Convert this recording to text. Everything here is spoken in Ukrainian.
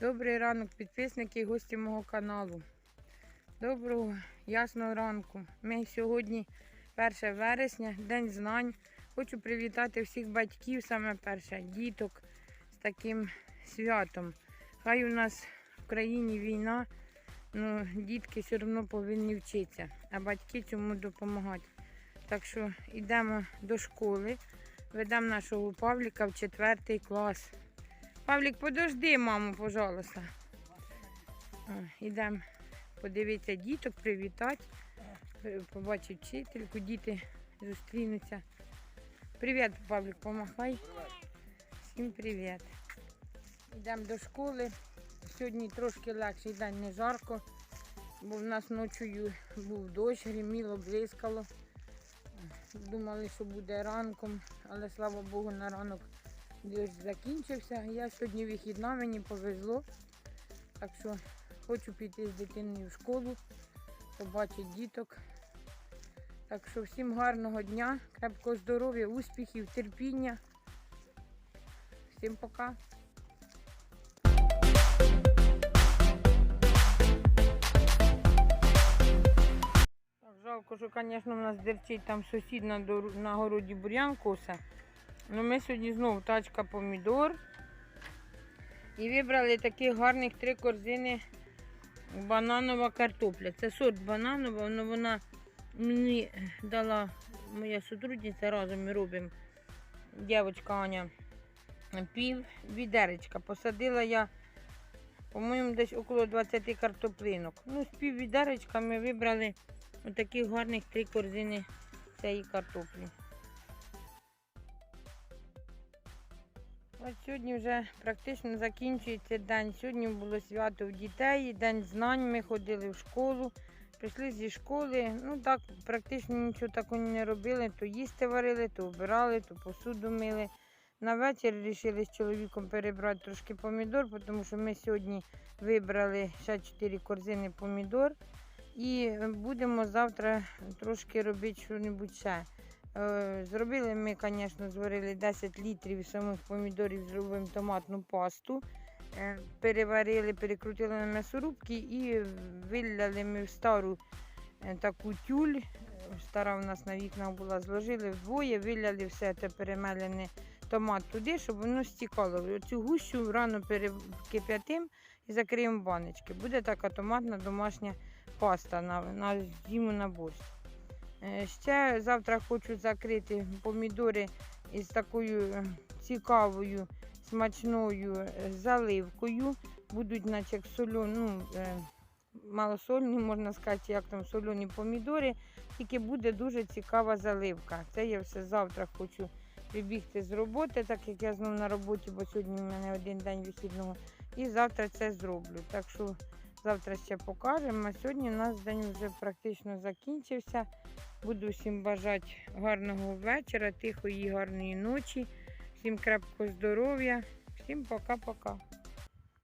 Добрий ранок, підписники і гості мого каналу. Доброго ясного ранку. Ми сьогодні 1 вересня, День знань. Хочу привітати всіх батьків, саме перше, діток з таким святом. Хай у нас в країні війна, ну дітки все одно повинні вчитися, а батьки цьому допомагати. Так що йдемо до школи, ведемо нашого Павліка в четвертий клас. Павлік, подожди, маму, пожалуйста. Йдемо подивитися діток, привітати, е, побачити вчительку, діти зустрінуться. Привіт, Павлік, помахай. Всім привіт. Йдемо до школи. Сьогодні трошки легший день, не жарко, бо в нас ночою був дощ, гриміло, блискало. Думали, що буде ранком, але слава Богу, на ранок дощ закінчився. Я сьогодні вихідна, мені повезло. Так що хочу піти з дитиною в школу, побачити діток. Так що всім гарного дня, крепкого здоров'я, успіхів, терпіння. Всім пока. Жалко, що, звісно, в нас дерчить там сусід на, городі бур'ян. Ну, ми сьогодні знову тачка помідор. І вибрали таких гарних три корзини бананова картопля. Це сорт бананова, але вона мені дала моя сотрудниця, разом ми робимо. Дівчинка Аня пів відеречка. Посадила я, по-моєму, десь около 20 картоплинок. Ну, з пів відеречка ми вибрали отаких гарних три корзини цієї картоплі. Ось сьогодні вже практично закінчується день. Сьогодні було свято у дітей, день знань. Ми ходили в школу, прийшли зі школи. Ну так, практично нічого такого не робили. То їсти варили, то обирали, то посуду мили. На вечір вирішили з чоловіком перебрати трошки помідор, тому що ми сьогодні вибрали ще 4 корзини помідор. І будемо завтра трошки робити щось ще. Е, Зробили ми, звісно, зварили 10 літрів самих помідорів, зробимо томатну пасту. Е, Переварили, перекрутили на м'ясорубки і виляли ми в стару е, таку тюль. Стара у нас на вікнах була, зложили вдвоє, виляли все те перемелене томат туди, щоб воно стікало. Цю гущу рано перекип'ятим і закриємо баночки. Буде така томатна домашня паста на, на зиму на борщ. Е, Ще завтра хочу закрити помідори із такою е, цікавою смачною е, заливкою. Будуть, наче як сольоні, ну, малосольні, можна сказати, як там сольоні помідори. Тільки буде дуже цікава заливка. Це я все завтра хочу прибігти з роботи, так як я знову на роботі, бо сьогодні в мене один день вихідного. І завтра це зроблю. Так що завтра ще покажемо. А сьогодні у нас день вже практично закінчився. Буду всім бажати гарного вечора, тихої, гарної ночі, всім крепкого здоров'я, всім пока-пока.